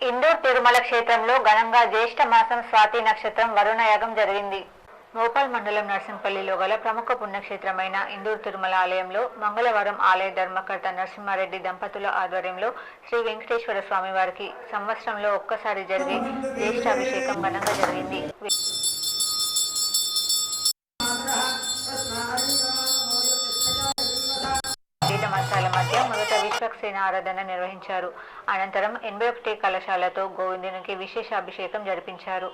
Indoor Tirumala క్షేత్రంలో ఘనంగా జ్యేష్ఠ మాసం స్వాతి నక్షత్రం వరుణ యాగం జరిగింది. మోపాల్ మండలం నర్సింపల్లిలో గల ప్రముఖ పుణ్యక్షేత్రమైన ఇందూర్ తిరుమల ఆలయంలో మంగళవారం ఆలయ ధర్మకర్త నరసింహారెడ్డి దంపతుల ఆధ్వర్యంలో శ్రీ వెంకటేశ్వర స్వామి వారికి సంవత్సరంలో ఒక్కసారి జరిగే జ్యేష్ఠాభిషేకం ఘనంగా జరిగింది. కళాశాల మధ్య మొదట విశ్వక్సేన ఆరాధన నిర్వహించారు. అనంతరం ఎనభై ఒకటి కళాశాలతో గోవిందునికి విశేష అభిషేకం జరిపించారు.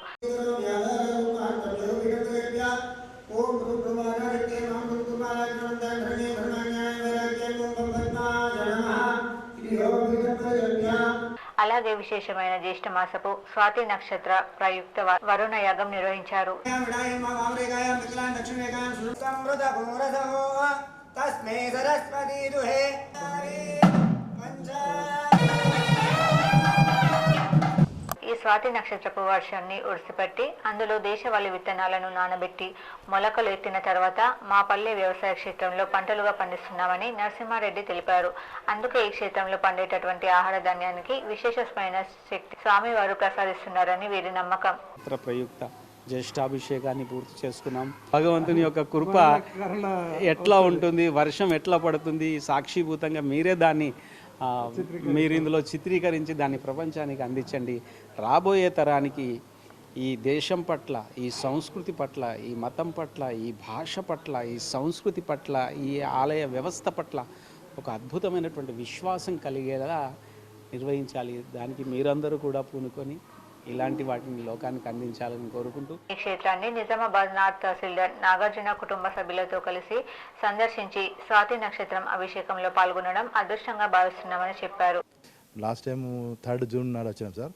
అలాగే విశేషమైన జ్యేష్ఠ మాసపు స్వాతి నక్షత్ర ప్రయుక్త వరుణ యాగం నిర్వహించారు. తస్మే సరస్వతీ దుహే ఈ స్వాతి నక్షత్రపు వర్షాన్ని ఒడిసిపట్టి అందులో దేశవాళీ విత్తనాలను నానబెట్టి మొలకలు ఎత్తిన తర్వాత మా పల్లె వ్యవసాయ క్షేత్రంలో పంటలుగా పండిస్తున్నామని నరసింహారెడ్డి తెలిపారు. అందుకే ఈ క్షేత్రంలో పండేటటువంటి ఆహార ధాన్యానికి విశేషమైన శక్తి స్వామివారు ప్రసాదిస్తున్నారని వీరి నమ్మకం. ప్రయుక్త జ్యేష్ఠాభిషేకాన్ని పూర్తి చేసుకున్నాం. భగవంతుని యొక్క కృప ఎట్లా ఉంటుంది? వర్షం ఎట్లా పడుతుంది? సాక్షిభూతంగా మీరే దాన్ని మీరు ఇందులో చిత్రీకరించి దాన్ని ప్రపంచానికి అందించండి. రాబోయే తరానికి ఈ దేశం పట్ల ఈ సంస్కృతి పట్ల ఈ మతం పట్ల ఈ భాష పట్ల ఈ సంస్కృతి పట్ల ఈ ఆలయ వ్యవస్థ పట్ల ఒక అద్భుతమైనటువంటి విశ్వాసం కలిగేలా నిర్వహించాలి. దానికి మీరందరూ కూడా పూనుకొని ఇలాంటి వాటిని లోకానికి అందించాలని కోరుకుంటూ ఈ క్షేత్రాన్ని నిజామాబాద్ నార్త్ తహసీల్దార్ నాగార్జున కుటుంబ సభ్యులతో కలిసి సందర్శించి స్వాతి నక్షత్రం అభిషేకంలో పాల్గొనడం అదృష్టంగా భావిస్తున్నామని చెప్పారు. లాస్ట్ టైం థర్డ్ జూన్ నాడు వచ్చినాం సార్.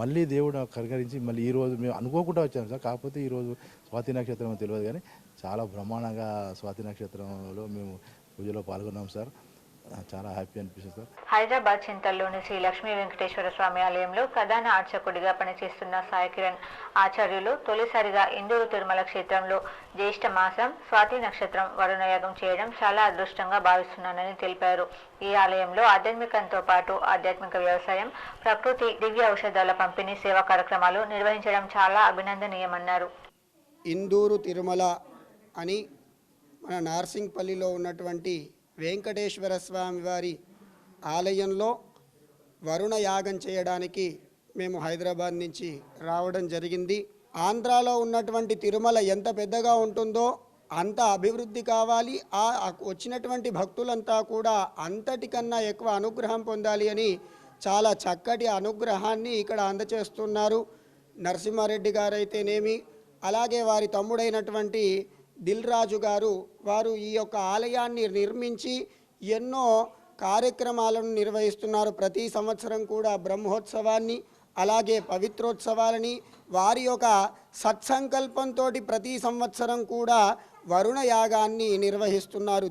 మళ్ళీ దేవుడు కరకరించి మళ్ళీ ఈ రోజు మేము అనుకోకుండా వచ్చాం సార్. కాకపోతే ఈరోజు స్వాతి నక్షత్రం తెలియదు కానీ చాలా బ్రహ్మాండంగా స్వాతి నక్షత్రంలో మేము పూజలో పాల్గొన్నాం సార్. చాలా హ్యాపీ అనిపిస్తుంది సార్. హైదరాబాద్ చింతల్లోని శ్రీ లక్ష్మీ వెంకటేశ్వర స్వామి ఆలయంలో ప్రధాన అర్చకుడిగా పనిచేస్తున్న సాయి కిరణ్ ఆచార్యులు తొలిసారిగా ఇందూరు తిరుమల క్షేత్రంలో జ్యేష్ఠ మాసం స్వాతి నక్షత్రం వరుణయాగం చేయడం చాలా అదృష్టంగా భావిస్తున్నానని తెలిపారు. ఈ ఆలయంలో ఆధ్యాత్మికంతో పాటు ఆధ్యాత్మిక వ్యవసాయం ప్రకృతి దివ్య ఔషధాల పంపిణీ సేవా కార్యక్రమాలు నిర్వహించడం చాలా అభినందనీయమన్నారు. ఇందూరు తిరుమల అని మన నార్సింగ్పల్లిలో ఉన్నటువంటి వెంకటేశ్వర స్వామి వారి ఆలయంలో వరుణ యాగం చేయడానికి మేము హైదరాబాద్ నుంచి రావడం జరిగింది. ఆంధ్రాలో ఉన్నటువంటి తిరుమల ఎంత పెద్దగా ఉంటుందో అంత అభివృద్ధి కావాలి. ఆ వచ్చినటువంటి భక్తులంతా కూడా అంతటికన్నా ఎక్కువ అనుగ్రహం పొందాలి అని చాలా చక్కటి అనుగ్రహాన్ని ఇక్కడ అందచేస్తున్నారు. నరసింహారెడ్డి గారైతేనేమి అలాగే వారి తమ్ముడైనటువంటి దిల్ రాజు గారు వారు ఈ యొక్క ఆలయాన్ని నిర్మించి ఎన్నో కార్యక్రమాలను నిర్వహిస్తున్నారు. ప్రతి సంవత్సరం కూడా బ్రహ్మోత్సవాన్ని అలాగే పవిత్రోత్సవాలని వారి యొక్క సత్సంకల్పంతో ప్రతి సంవత్సరం కూడా వరుణ యాగాన్ని నిర్వహిస్తున్నారు.